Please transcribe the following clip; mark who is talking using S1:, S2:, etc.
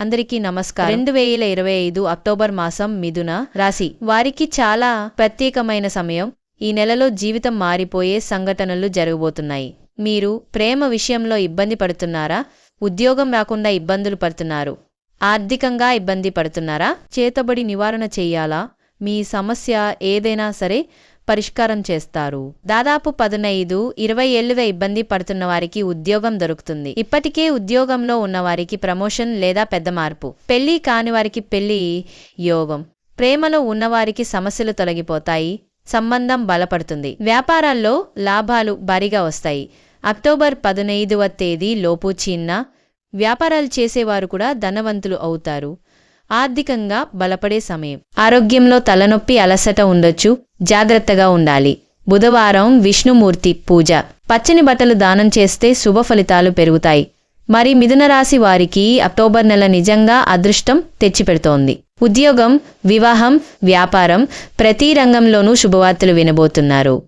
S1: అందరికీ నమస్కారం. రెండు వేల ఇరవై ఐదు అక్టోబర్ మాసం మిథున రాశి. వారికి చాలా ప్రత్యేకమైన సమయం. ఈ నెలలో జీవితం మారిపోయే సంఘటనలు జరగబోతున్నాయి. మీరు ప్రేమ విషయంలో ఇబ్బంది పడుతున్నారా? ఉద్యోగం రాకుండా ఇబ్బందులు పడుతున్నారు. ఆర్థికంగా ఇబ్బంది పడుతున్నారా? చేతబడి నివారణ చేయాలా? మీ సమస్య ఏదైనా సరే పరిష్కారం చేస్తారు. దాదాపు పదునైదు ఇరవై ఏళ్ళుగా ఇబ్బంది పడుతున్న వారికి ఉద్యోగం దొరుకుతుంది. ఇప్పటికే ఉద్యోగంలో ఉన్న వారికి ప్రమోషన్ లేదా పెద్ద మార్పు. పెళ్ళి కాని వారికి పెళ్ళి యోగం. ప్రేమలో ఉన్నవారికి సమస్యలు తొలగిపోతాయి. సంబంధం బలపడుతుంది. వ్యాపారాల్లో లాభాలు భారీగా వస్తాయి. అక్టోబర్ పదునైదవ తేదీ లోపు చిన్న వ్యాపారాలు చేసేవారు కూడా ధనవంతులు అవుతారు. ఆర్థికంగా బలపడే సమయం. ఆరోగ్యంలో తలనొప్పి అలసట ఉండొచ్చు. జాగ్రత్తగా ఉండాలి. బుధవారం విష్ణుమూర్తి పూజ. పచ్చని బట్టలు దానం చేస్తే శుభ ఫలితాలు పెరుగుతాయి. మరి మిథునరాశి వారికి అక్టోబర్ నెల నిజంగా అదృష్టం తెచ్చిపెడుతోంది. ఉద్యోగం వివాహం వ్యాపారం ప్రతి రంగంలోనూ శుభవార్తలు వినబోతున్నారు.